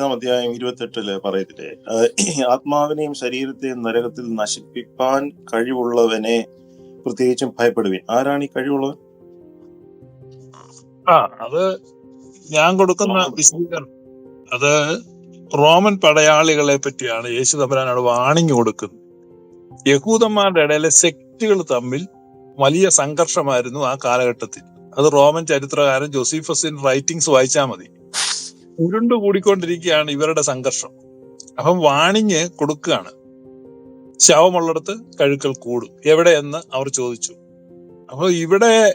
പത്താം അധ്യായം ഇരുപത്തെട്ടിൽ പറയത്തില്ലേ? ആത്മാവിനെയും ശരീരത്തെയും നരകത്തിൽ നശിപ്പിക്കാൻ കഴിവുള്ളവനെ പ്രത്യേകിച്ചും ഭയപ്പെടുവിൻ. ആരാണ് ഈ കഴിവുള്ളവൻ? ആ അത് ഞാൻ കൊടുക്കുന്ന വിശദീകരണം. അത് റോമൻ പടയാളികളെ പറ്റിയാണ് യേശു തമ്പുരാനോട് വാണിങ് കൊടുക്കുന്നത്. യഹൂദന്മാരുടെ ഇടയിലെ സെക്റ്റുകൾ തമ്മിൽ വലിയ സംഘർഷമായിരുന്നു ആ കാലഘട്ടത്തിൽ. അത് റോമൻ ചരിത്രകാരൻ ജോസീഫസിൻ റൈറ്റിംഗ്സ് വായിച്ചാൽ മതി. ഉരുണ്ടു കൂടിക്കൊണ്ടിരിക്കുകയാണ് ഇവരുടെ സംഘർഷം. അപ്പം വാണിഞ്ഞ് കൊടുക്കുകയാണ്. ശവമുള്ളിടത്ത് കഴുക്കൽ കൂടും. എവിടെയെന്ന് അവർ ചോദിച്ചു. അപ്പൊ ഇവിടെ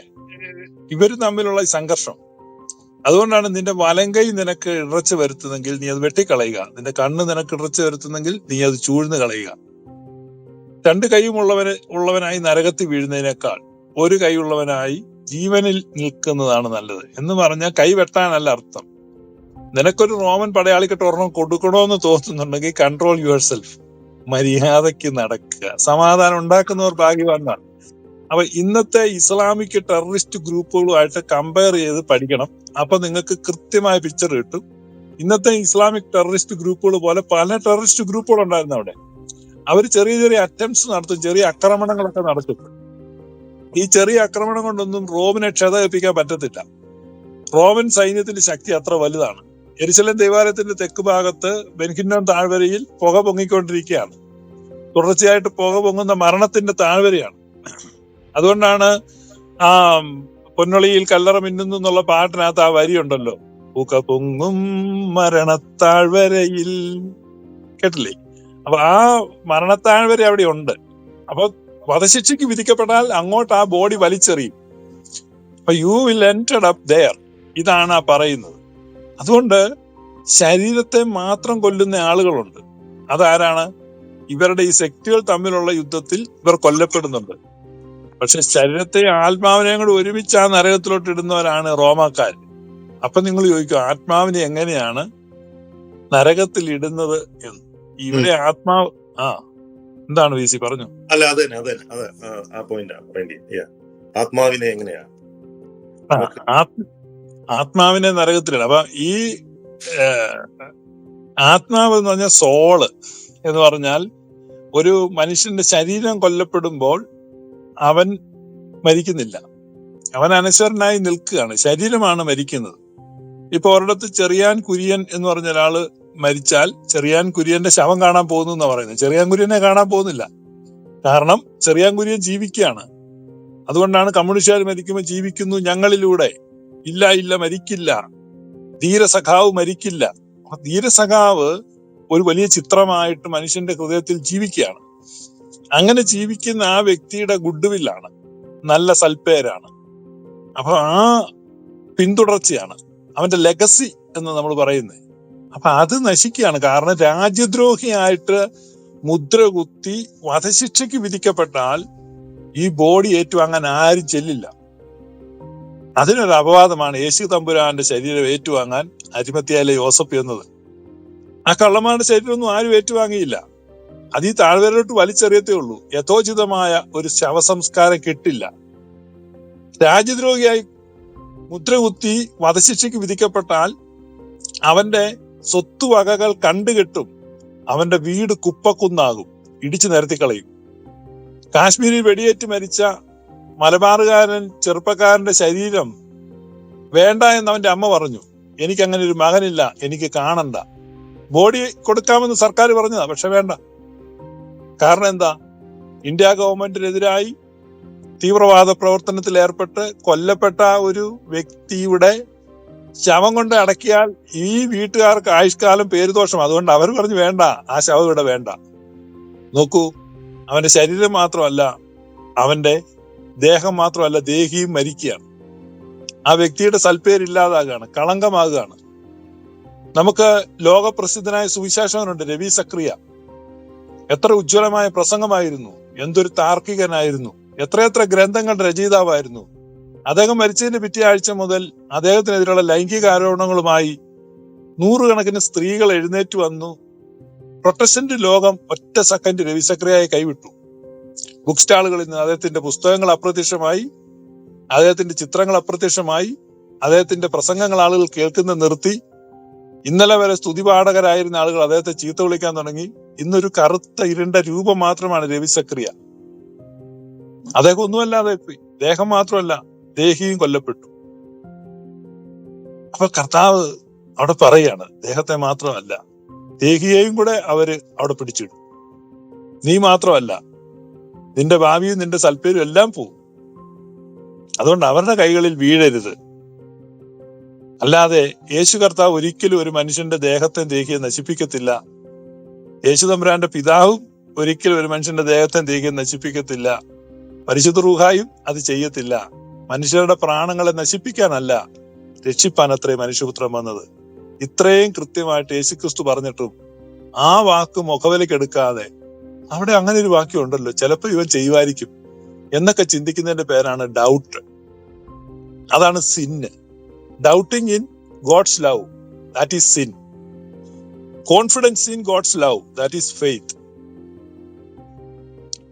ഇവർ തമ്മിലുള്ള സംഘർഷം. അതുകൊണ്ടാണ് നിന്റെ വലങ്കൈ നിനക്ക് ഇറച്ചു വരുത്തുന്നെങ്കിൽ നീ അത് വെട്ടിക്കളയുക. നിന്റെ കണ്ണ് നിനക്ക് ഇറച്ചു വരുത്തുന്നെങ്കിൽ നീ അത് ചൂഴ്ന്നു കളയുക. രണ്ട് കൈയുമുള്ളവന് ഉള്ളവനായി നരകത്തിൽ വീഴുന്നതിനേക്കാൾ ഒരു കൈയുള്ളവനായി ജീവനിൽ നിൽക്കുന്നതാണ് നല്ലത് എന്ന് പറഞ്ഞാൽ കൈ വെട്ടാനല്ല അർത്ഥം. നിനക്കൊരു റോമൻ പടയാളിക്കിട്ട് ഒരെണ്ണം കൊടുക്കണമെന്ന് തോന്നുന്നുണ്ടെങ്കിൽ കൺട്രോൾ യുവർ സെൽഫ് മര്യാദയ്ക്ക് നടക്കുക. സമാധാനം ഉണ്ടാക്കുന്നവർ ഭാഗ്യവാന്മാർ. അപ്പൊ ഇന്നത്തെ ഇസ്ലാമിക് ടെററിസ്റ്റ് ഗ്രൂപ്പുകളുമായിട്ട് കമ്പയർ ചെയ്ത് പഠിക്കണം. അപ്പൊ നിങ്ങൾക്ക് കൃത്യമായ പിക്ചർ കിട്ടും. ഇന്നത്തെ ഇസ്ലാമിക് ടെററിസ്റ്റ് ഗ്രൂപ്പുകൾ പോലെ പല ടെററിസ്റ്റ് ഗ്രൂപ്പുകൾ ഉണ്ടായിരുന്നു അവിടെ. അവർ ചെറിയ ചെറിയ അറ്റംപ്റ്റ്സ് നടത്തും. ചെറിയ ആക്രമണങ്ങളൊക്കെ നടത്തും. ഈ ചെറിയ ആക്രമണം കൊണ്ടൊന്നും റോമിനെ ക്ഷതകൽപ്പിക്കാൻ പറ്റത്തില്ല. റോമൻ സൈന്യത്തിന്റെ ശക്തി അത്ര വലുതാണ്. എരിശലം ദേവാലയത്തിന്റെ തെക്ക് ഭാഗത്ത് ബെൻഹിന്നോൻ താഴ്വരയിൽ പുക പൊങ്ങിക്കൊണ്ടിരിക്കുകയാണ്. തുടർച്ചയായിട്ട് പുക പൊങ്ങുന്ന മരണത്തിന്റെ താഴ്വരയാണ്. അതുകൊണ്ടാണ് ആ പൊന്നൊളിയിൽ കല്ലറ മിന്നുന്നു എന്നുള്ള പാട്ടിനകത്ത് ആ വരിയുണ്ടല്ലോ പുക പൊങ്ങും മരണത്താഴ്വരയിൽ. കേട്ടില്ലേ? അപ്പൊ ആ മരണത്താഴ്വര അവിടെ ഉണ്ട്. അപ്പൊ വധശിക്ഷയ്ക്ക് വിധിക്കപ്പെട്ടാൽ അങ്ങോട്ട് ആ ബോഡി വലിച്ചെറിയും. അപ്പൊ you will ended up there. ഇതാണ് ആ പറയുന്നത്. അതുകൊണ്ട് ശരീരത്തെ മാത്രം കൊല്ലുന്ന ആളുകളുണ്ട്. അതാരാണ്? ഇവരുടെ ഈ ശക്തികൾ തമ്മിലുള്ള യുദ്ധത്തിൽ ഇവർ കൊല്ലപ്പെടുന്നുണ്ട്. പക്ഷെ ശരീരത്തെ ആത്മാവിനെയും കൂടെ ഒരുമിച്ച് ആ നരകത്തിലോട്ട് ഇടുന്നവരാണ് റോമാക്കാർ അപ്പൊ നിങ്ങൾ ചോദിക്കും ആത്മാവിനെ എങ്ങനെയാണ് നരകത്തിൽ ഇടുന്നത് എന്ന്? ഇവിടെ ആത്മാവ് ആ എന്താണ് വി സി പറഞ്ഞു? അല്ല അത് തന്നെ അത് തന്നെ ആ, പോയിന്റ് ആത്മാവിനെ എങ്ങനെയാ? ആത്മാവിനെ നരകത്തിലിട അപ്പൊ ഈ ആത്മാവ് എന്ന് പറഞ്ഞാൽ സോൾ എന്ന് പറഞ്ഞാൽ ഒരു മനുഷ്യന്റെ ശരീരം കൊല്ലപ്പെടുമ്പോൾ അവൻ മരിക്കുന്നില്ല. അവൻ അനശ്വരനായി നിൽക്കുകയാണ്. ശരീരമാണ് മരിക്കുന്നത്. ഇപ്പൊ ഒരിടത്ത് ചെറിയാൻ കുര്യൻ എന്ന് പറഞ്ഞ ഒരാൾ മരിച്ചാൽ ചെറിയാൻ കുര്യന്റെ ശവം കാണാൻ പോകുന്നു എന്നാ പറയുന്നത്. ചെറിയാൻ കുര്യനെ കാണാൻ പോകുന്നില്ല. കാരണം ചെറിയാൻ കുര്യൻ ജീവിക്കുകയാണ്. അതുകൊണ്ടാണ് കമ്മ്യൂണിസ്റ്റുകാർ മരിക്കുമ്പോൾ ജീവിക്കുന്നു ഞങ്ങളിലൂടെ. ഇല്ല ഇല്ല മരിക്കില്ല. ധീരസഖാവ് മരിക്കില്ല. ധീരസഖാവ് ഒരു വലിയ ചിത്രമായിട്ട് മനുഷ്യന്റെ ഹൃദയത്തിൽ ജീവിക്കുകയാണ്. അങ്ങനെ ജീവിക്കുന്ന ആ വ്യക്തിയുടെ ഗുഡ് വില്ലാണ് നല്ല സൽപ്പേരാണ്. അപ്പൊ ആ പിന്തുടർച്ചയാണ്. അവന്റെ ലെഗസി എന്ന് നമ്മൾ പറയുന്നത്. അപ്പൊ അത് നശിക്കുകയാണ്. കാരണം രാജ്യദ്രോഹിയായിട്ട് മുദ്ര കുത്തി വധശിക്ഷയ്ക്ക് വിധിക്കപ്പെട്ടാൽ ഈ ബോഡി അങ്ങനെ ആരും ചെല്ലില്ല. അതിനൊരു അപവാദമാണ് യേശു തമ്പുരാന്റെ ശരീരം ഏറ്റുവാങ്ങാൻ അരിമത്തിയാലെ യോസഫ് എന്നത്. ആ കള്ളന്മാരുടെ ശരീരമൊന്നും ആരും ഏറ്റുവാങ്ങിയില്ല. അത് ഈ താഴ്വരയിലോട്ട് വലിച്ചെറിയത്തേ ഉള്ളൂ. യഥോചിതമായ ഒരു ശവസംസ്കാരം കിട്ടില്ല. രാജ്യദ്രോഹിയായി മുദ്രകുത്തി വധശിക്ഷയ്ക്ക് വിധിക്കപ്പെട്ടാൽ അവന്റെ സ്വത്തുവകകൾ കണ്ടുകെട്ടും അവന്റെ വീട് കുപ്പക്കുന്നാകും ഇടിച്ചു നിരത്തിക്കളയും. കാശ്മീരിൽ വെടിയേറ്റ് മരിച്ച മലബാറുകാരൻ ചെറുപ്പക്കാരന്റെ ശരീരം വേണ്ട എന്ന് അവന്റെ അമ്മ പറഞ്ഞു. എനിക്ക് അങ്ങനെ ഒരു മകനില്ല എനിക്ക് കാണണ്ട. ബോഡി കൊടുക്കാമെന്ന് സർക്കാർ പറഞ്ഞതാ പക്ഷെ വേണ്ട. കാരണം എന്താ? ഇന്ത്യ ഗവൺമെന്റിനെതിരായി തീവ്രവാദ പ്രവർത്തനത്തിൽ ഏർപ്പെട്ട് കൊല്ലപ്പെട്ട ഒരു വ്യക്തിയുടെ ശവം കൊണ്ട് അടക്കിയാൽ ഈ വീട്ടുകാർക്ക് ആയുഷ്കാലം പേരുദോഷം. അതുകൊണ്ട് അവർ പറഞ്ഞു വേണ്ട ആ ശവം ഇവിടെ വേണ്ട. നോക്കൂ അവന്റെ ശരീരം മാത്രമല്ല അവന്റെ ദേഹം മാത്രമല്ല ദേഹിയും മരിക്കുകയാണ്. ആ വ്യക്തിയുടെ സൽപ്പേരില്ലാതാകാണ് കളങ്കമാകുകയാണ്. നമുക്ക് ലോകപ്രസിദ്ധനായ സുവിശേഷകനുണ്ട് രവി സക്രിയ. എത്ര ഉജ്ജ്വലമായ പ്രസംഗമായിരുന്നു എന്തൊരു താർക്കികനായിരുന്നു എത്രയെത്ര ഗ്രന്ഥങ്ങൾ രചയിതാവായിരുന്നു. അദ്ദേഹം മരിച്ചതിന്റെ പിറ്റേ ആഴ്ച മുതൽ അദ്ദേഹത്തിനെതിരെയുള്ള ലൈംഗിക ആരോപണങ്ങളുമായി നൂറുകണക്കിന് സ്ത്രീകൾ എഴുന്നേറ്റ് വന്നു പ്രൊട്ടസ്റ്റന്റ് ലോകം ഒറ്റ സെക്കൻഡ് രവിസക്രിയായി കൈവിട്ടു. ബുക്ക് സ്റ്റാളുകളിൽ നിന്ന് അദ്ദേഹത്തിന്റെ പുസ്തകങ്ങൾ അപ്രത്യക്ഷമായി അദ്ദേഹത്തിന്റെ ചിത്രങ്ങൾ അപ്രത്യക്ഷമായി അദ്ദേഹത്തിന്റെ പ്രസംഗങ്ങൾ ആളുകൾ കേൾക്കുന്ന നിർത്തി. ഇന്നലെ വരെ സ്തുതിപാഠകരായിരുന്ന ആളുകൾ അദ്ദേഹത്തെ ചീത്ത വിളിക്കാൻ തുടങ്ങി. ഇന്നൊരു കറുത്ത ഇരുണ്ട രൂപം മാത്രമാണ് രവി സക്രിയ. അദ്ദേഹം ഒന്നുമല്ലാതെ ദേഹം മാത്രമല്ല ദേഹിയും കൊല്ലപ്പെട്ടു. അപ്പൊ കർത്താവ് അവിടെ പറയാണ് ദേഹത്തെ മാത്രമല്ല ദേഹിയെയും കൂടെ അവർ അവിടെ പിടിച്ചിടും. നീ മാത്രമല്ല നിന്റെ ഭാവിയും നിന്റെ സൽപ്പേരും എല്ലാം പോകും അതുകൊണ്ട് അവരുടെ കൈകളിൽ വീഴരുത്. അല്ലാതെ യേശു കർത്താവ് ഒരിക്കലും ഒരു മനുഷ്യന്റെ ദേഹത്തെ ദേഹിയെ നശിപ്പിക്കത്തില്ല. യേശു തമ്പുരാന്റെ പിതാവും ഒരിക്കലും ഒരു മനുഷ്യന്റെ ദേഹത്തെ ദേഹിയെ നശിപ്പിക്കത്തില്ല. പരിശുദ്ധ റൂഹായും അത് ചെയ്യത്തില്ല. മനുഷ്യരുടെ പ്രാണങ്ങളെ നശിപ്പിക്കാനല്ല രക്ഷിപ്പാൻ അത്രയും മനുഷ്യപുത്രം വന്നത്. ഇത്രയും കൃത്യമായിട്ട് യേശുക്രിസ്തു പറഞ്ഞിട്ടും ആ വാക്ക് മുഖവിലേക്ക് എടുക്കാതെ അവിടെ അങ്ങനെ ഒരു വാക്യം ഉണ്ടല്ലോ ചിലപ്പോൾ ഇവൻ ചെയ്യുമായിരിക്കും എന്നൊക്കെ ചിന്തിക്കുന്നതിന്റെ പേരാണ് ഡൗട്ട് അതാണ് sin doubting in God's love that is sin confidence in God's love that is faith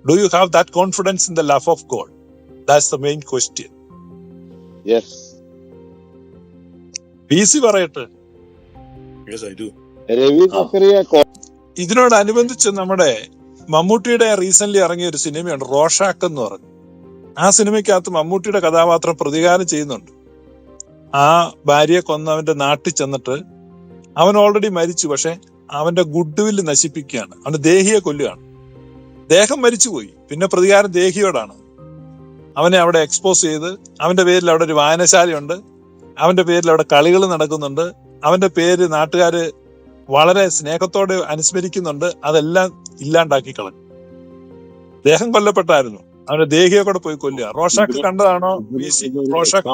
do you have that confidence in the love of God that's the main question P C പറയട്ടെ? ഇതിനോടനുബന്ധിച്ച് നമ്മുടെ മമ്മൂട്ടിയുടെ recent ഇറങ്ങിയ ഒരു സിനിമയുണ്ട് Rorschach എന്ന് പറഞ്ഞു. ആ സിനിമയ്ക്കകത്ത് മമ്മൂട്ടിയുടെ കഥാപാത്രം പ്രതികാരം ചെയ്യുന്നുണ്ട്. ആ ഭാര്യയെ കൊന്നവന്റെ നാട്ടിൽ ചെന്നിട്ട് അവൻ ഓൾറെഡി മരിച്ചു പക്ഷെ അവന്റെ ഗുഡ് നശിപ്പിക്കുകയാണ്. അവന്റെ ദേഹിയെ കൊല്ലുകയാണ്. ദേഹം മരിച്ചുപോയി. പിന്നെ പ്രതികാരം ദേഹിയോടാണ്. അവനെ അവിടെ എക്സ്പോസ് ചെയ്ത് അവന്റെ പേരിൽ അവിടെ ഒരു വായനശാലയുണ്ട്. അവന്റെ പേരിൽ അവിടെ കളികൾ നടക്കുന്നുണ്ട്. അവന്റെ പേര് നാട്ടുകാര് വളരെ സ്നേഹത്തോടെ അനുസ്മരിക്കുന്നുണ്ട്. അതെല്ലാം ഇല്ലാണ്ടാക്കി കളഞ്ഞു. ദേഹം കൊല്ലപ്പെട്ടായിരുന്നു. അവന്റെ ദേഹിയെ കൂടെ പോയി കൊല്ലുക. റോഷാക്ക് കണ്ടതാണോ? റോഷാക്ക്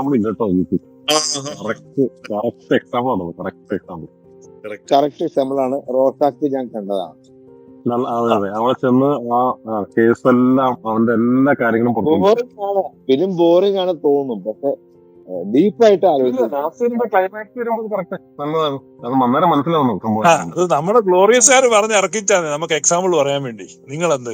കറക്റ്റ് എക്സാമ്പിൾ ആണ്? റോസാക്ക് ഞാൻ കണ്ടതാണ്. അതെ അതെ. അവിടെ ചെന്ന് ആ കേസ് എല്ലാം അവന്റെ എല്ലാ കാര്യങ്ങളും ഫിലിം ബോറിംഗ് ആണ് തോന്നും പക്ഷെ ഡീപ്പായിട്ട് ആലോചിക്കും ക്ലൈമാക്സ് വരുമ്പോൾ കറക്റ്റ് നല്ലതാണ്. അത് അന്നേരം മനസ്സിലാവുന്നു സംഭവം. ആ അത് നമ്മുടെ ഗ്ലോറിയസുകാർ പറഞ്ഞ് ഇറക്കിച്ചാണ് നമുക്ക് എക്സാമ്പിൾ പറയാൻ വേണ്ടി. നിങ്ങൾ എന്താ